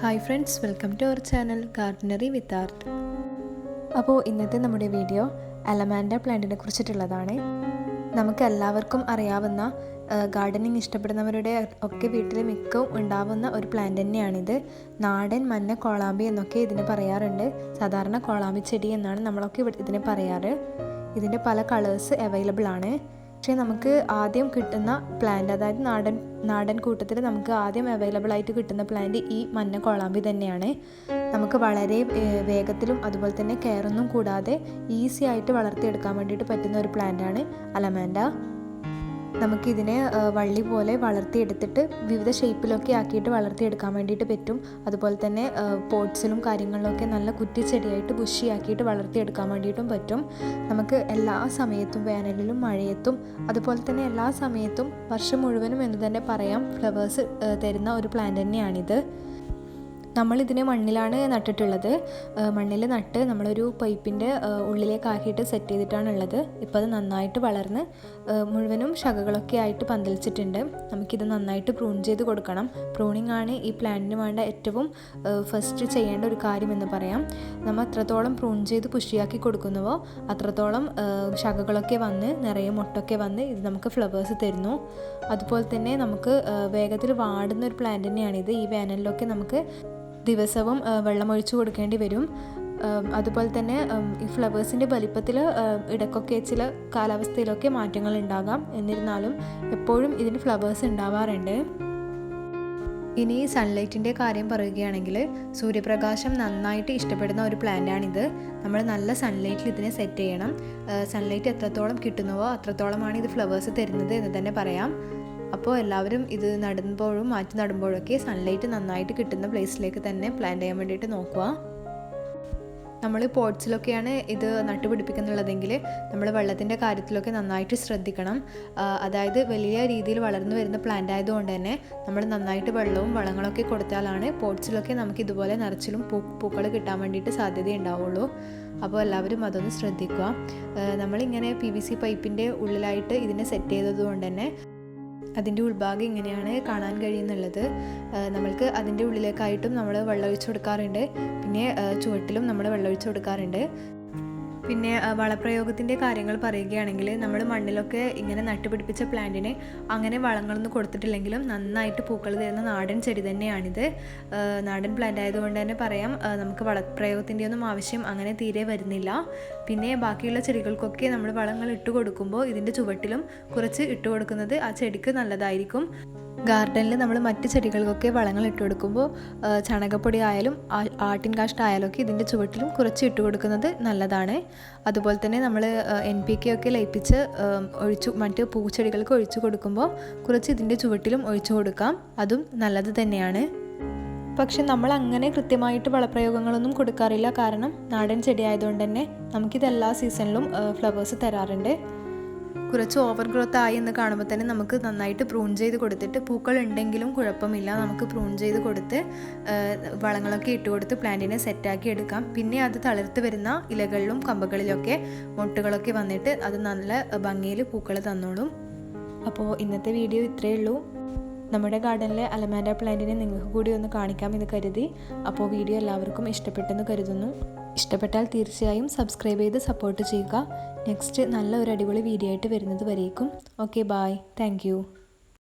Hi friends welcome to our channel gardenary with art അപ്പോൾ ഇന്നത്തെ നമ്മുടെ വീഡിയോ അലമാൻഡ പ്ലാന്റിനെ കുറിച്ചിട്ടുള്ളതാണ്. നമുക്ക് എല്ലാവർക്കും അറിയാവുന്ന ഗാർഡനിങ് ഇഷ്ടപ്പെടുന്നവരുടെ ഒക്കെ വീട്ടിൽ മിക്കവും ഉണ്ടാവുന്ന ഒരു പ്ലാന്റ് തന്നെയാണിത്. നാടൻ മഞ്ഞ കോളാമ്പി എന്നൊക്കെ ഇതിന് പറയാറുണ്ട്. സാധാരണ കോളാമ്പി ചെടി എന്നാണ് നമ്മളൊക്കെ ഇതിനെ പറയാറ്. ഇതിന്റെ പല കളേഴ്സ് അവൈലബിൾ ആണ്. പക്ഷേ നമുക്ക് ആദ്യം കിട്ടുന്ന പ്ലാന്റ് അതായത് നാടൻ നാടൻ കൂട്ടത്തിൽ നമുക്ക് ആദ്യം അവൈലബിൾ ആയിട്ട് കിട്ടുന്ന പ്ലാന്റ് ഈ മഞ്ഞ കൊളാമ്പി തന്നെയാണ്. നമുക്ക് വളരെ വേഗത്തിലും അതുപോലെ തന്നെ കെയറൊന്നും കൂടാതെ ഈസി ആയിട്ട് വളർത്തിയെടുക്കാൻ വേണ്ടിയിട്ട് പറ്റുന്ന ഒരു പ്ലാന്റാണ് അലമാൻഡ. നമുക്കിതിനെ വള്ളി പോലെ വളർത്തിയെടുത്തിട്ട് വിവിധ ഷേപ്പിലൊക്കെ ആക്കിയിട്ട് വളർത്തിയെടുക്കാൻ വേണ്ടിയിട്ട് പറ്റും. അതുപോലെ തന്നെ പോട്ട്സിലും കാര്യങ്ങളിലൊക്കെ നല്ല കുറ്റിച്ചെടിയായിട്ട് ബുഷിയാക്കിയിട്ട് വളർത്തിയെടുക്കാൻ വേണ്ടിയിട്ടും പറ്റും. നമുക്ക് എല്ലാ സമയത്തും വേനലിലും മഴയത്തും അതുപോലെ തന്നെ എല്ലാ സമയത്തും വർഷം മുഴുവനും എന്ന് തന്നെ പറയാം ഫ്ലവേഴ്സ് തരുന്ന ഒരു പ്ലാന്റ് തന്നെയാണിത്. നമ്മളിതിനെ മണ്ണിലാണ് നട്ടിട്ടുള്ളത്. മണ്ണിൽ നട്ട് നമ്മളൊരു പൈപ്പിന്റെ ഉള്ളിലേക്കാക്കിയിട്ട് സെറ്റ് ചെയ്തിട്ടാണ് ഉള്ളത് ഇപ്പോൾ അത് നന്നായിട്ട് വളർന്ന് മുഴുവനും ശകകളൊക്കെ ആയിട്ട് പന്തലിച്ചിട്ടുണ്ട്. നമുക്കിത് നന്നായിട്ട് പ്രൂൺ ചെയ്ത് കൊടുക്കണം. പ്രൂണിംഗ് ആണ് ഈ പ്ലാന്റിന് വേണ്ട ഏറ്റവും ഫസ്റ്റ് ചെയ്യേണ്ട ഒരു കാര്യമെന്ന് പറയാം. നമ്മൾ എത്രത്തോളം പ്രൂൺ ചെയ്ത് പുഷിയാക്കി കൊടുക്കുന്നുവോ അത്രത്തോളം ശകകളൊക്കെ വന്ന് നിറയെ മുട്ടൊക്കെ വന്ന് ഇത് നമുക്ക് ഫ്ലവേഴ്സ് തരുന്നു. അതുപോലെ തന്നെ നമുക്ക് വേഗത്തിൽ വാടുന്ന ഒരു പ്ലാന്റ് തന്നെയാണിത്. ഈ വേനലിലൊക്കെ നമുക്ക് ദിവസവും വെള്ളമൊഴിച്ചു കൊടുക്കേണ്ടി വരും. അതുപോലെ തന്നെ ഈ ഫ്ലവേഴ്സിന്റെ വലിപ്പത്തിൽ ഇടയ്ക്കൊക്കെ ചില കാലാവസ്ഥയിലൊക്കെ മാറ്റങ്ങൾ ഉണ്ടാകാം. എന്നിരുന്നാലും എപ്പോഴും ഇതിന് ഫ്ലവേഴ്സ് ഉണ്ടാവാറുണ്ട്. ഇനി സൺലൈറ്റിന്റെ കാര്യം പറയുകയാണെങ്കിൽ സൂര്യപ്രകാശം നന്നായിട്ട് ഇഷ്ടപ്പെടുന്ന ഒരു പ്ലാന്റാണിത്. നമ്മൾ നല്ല സൺലൈറ്റിൽ ഇതിനെ സെറ്റ് ചെയ്യണം. സൺലൈറ്റ് എത്രത്തോളം കിട്ടുന്നുവോ അത്രത്തോളമാണ് ഇത് ഫ്ലവേഴ്സ് തരുന്നത് എന്ന് തന്നെ പറയാം. അപ്പോൾ എല്ലാവരും ഇത് നടുമ്പോഴും മാറ്റി നടുമ്പോഴൊക്കെ സൺലൈറ്റ് നന്നായിട്ട് കിട്ടുന്ന പ്ലേസിലേക്ക് തന്നെ പ്ലാൻ ചെയ്യാൻ വേണ്ടിയിട്ട് നോക്കുക. നമ്മൾ പോട്ട്സിലൊക്കെയാണ് ഇത് നട്ടുപിടിപ്പിക്കുന്നുള്ളതെങ്കിൽ നമ്മൾ വെള്ളത്തിന്റെ കാര്യത്തിലൊക്കെ നന്നായിട്ട് ശ്രദ്ധിക്കണം. അതായത് വലിയ രീതിയിൽ വളർന്നു വരുന്ന പ്ലാന്റ് ആയതുകൊണ്ട് തന്നെ നമ്മൾ നന്നായിട്ട് വെള്ളവും വളങ്ങളൊക്കെ കൊടുത്താലാണ് പോട്ട്സിലൊക്കെ നമുക്ക് ഇതുപോലെ നിറച്ചിലും പൂ പൂക്കൾ കിട്ടാൻ വേണ്ടിയിട്ട് സാധ്യതയുണ്ടാവുള്ളൂ അപ്പോൾ എല്ലാവരും അതൊന്ന് ശ്രദ്ധിക്കുക. നമ്മളിങ്ങനെ പി വി സി പൈപ്പിന്റെ ഉള്ളിലായിട്ട് ഇതിനെ സെറ്റ് ചെയ്തതുകൊണ്ട് തന്നെ അതിന്റെ ഉൾഭാഗം ഇങ്ങനെയാണ് കാണാൻ കഴിയുന്നുള്ളത്. നമ്മൾക്ക് അതിന്റെ ഉള്ളിലേക്കായിട്ടും നമ്മൾ വെള്ളമൊഴിച്ച് കൊടുക്കാറുണ്ട്. പിന്നെ ചുവട്ടിലും നമ്മൾ വെള്ളമൊഴിച്ച് കൊടുക്കാറുണ്ട്. പിന്നെ വളപ്രയോഗത്തിന്റെ കാര്യങ്ങൾ പറയുകയാണെങ്കിൽ നമ്മൾ മണ്ണിലൊക്കെ ഇങ്ങനെ നട്ടുപിടിപ്പിച്ച പ്ലാന്റിന് അങ്ങനെ വളങ്ങളൊന്നും കൊടുത്തിട്ടില്ലെങ്കിലും നന്നായിട്ട് പൂക്കൾ തരുന്ന നാടൻ ചെടി തന്നെയാണിത്. നാടൻ പ്ലാന്റ് ആയതുകൊണ്ട് തന്നെ പറയാം നമുക്ക് വളപ്രയോഗത്തിന്റെ ഒന്നും ആവശ്യം അങ്ങനെ തീരെ വരുന്നില്ല. പിന്നെ ബാക്കിയുള്ള ചെടികൾക്കൊക്കെ നമ്മൾ വളങ്ങൾ ഇട്ട് കൊടുക്കുമ്പോൾ ഇതിന്റെ ചുവട്ടിലും കുറച്ച് ഇട്ട് കൊടുക്കുന്നത് ആ ചെടിക്ക് നല്ലതായിരിക്കും. ഗാർഡനിൽ നമ്മൾ മറ്റ് ചെടികൾക്കൊക്കെ വളങ്ങൾ ഇട്ട് കൊടുക്കുമ്പോൾ ചണകപ്പൊടി ആയാലും ആട്ടിൻ കാഷ്ട ആയാലും ഒക്കെ ഇതിന്റെ ചുവട്ടിലും കുറച്ച് ഇട്ട് കൊടുക്കുന്നത് നല്ലതാണ്. അതുപോലെ തന്നെ നമ്മൾ എൻ പി കെ ഒക്കെ ലയിപ്പിച്ച് ഒഴിച്ചു മറ്റ് പൂച്ചെടികൾക്ക് ഒഴിച്ചു കൊടുക്കുമ്പോൾ കുറച്ച് ഇതിന്റെ ചുവട്ടിലും ഒഴിച്ചു കൊടുക്കാം. അതും നല്ലത് തന്നെയാണ്. പക്ഷെ നമ്മൾ അങ്ങനെ കൃത്യമായിട്ട് വളപ്രയോഗങ്ങളൊന്നും കൊടുക്കാറില്ല. കാരണം നാടൻ ചെടിയായതുകൊണ്ട് തന്നെ നമുക്കിത് എല്ലാ സീസണിലും ഫ്ലവേഴ്സ് തരാറുണ്ട്. കുറച്ച് ഓവർ ഗ്രോത്ത് ആയി എന്ന് കാണുമ്പോൾ തന്നെ നമുക്ക് നന്നായിട്ട് പ്രൂൺ ചെയ്ത് കൊടുത്തിട്ട് പൂക്കൾ ഉണ്ടെങ്കിലും കുഴപ്പമില്ല. നമുക്ക് പ്രൂൺ ചെയ്ത് കൊടുത്ത് വളങ്ങളൊക്കെ ഇട്ട് കൊടുത്ത് പ്ലാന്റിനെ സെറ്റാക്കി എടുക്കാം. പിന്നെ അത് തളിർത്ത് വരുന്ന ഇലകളിലും കമ്പകളിലൊക്കെ മുട്ടുകളൊക്കെ വന്നിട്ട് അത് നല്ല ഭംഗിയിൽ പൂക്കൾ തന്നോളും. അപ്പോൾ ഇന്നത്തെ വീഡിയോ ഇത്രയേ ഉള്ളൂ. നമ്മുടെ ഗാർഡനിലെ അലമാൻഡ പ്ലാന്റിനെ നിങ്ങൾക്ക് കൂടി ഒന്ന് കാണിക്കാം കാണിക്കാമെന്ന് കരുതി. അപ്പോൾ വീഡിയോ എല്ലാവർക്കും ഇഷ്ടപ്പെട്ടെന്ന് കരുതുന്നു. ഇഷ്ടപ്പെട്ടാൽ തീർച്ചയായും സബ്സ്ക്രൈബ് ചെയ്ത് സപ്പോർട്ട് ചെയ്യുക. നെക്സ്റ്റ് നല്ല ഒരു അടിപൊളി വീഡിയോ ആയിട്ട് വരുന്നത് വരേക്കും. Okay bye thank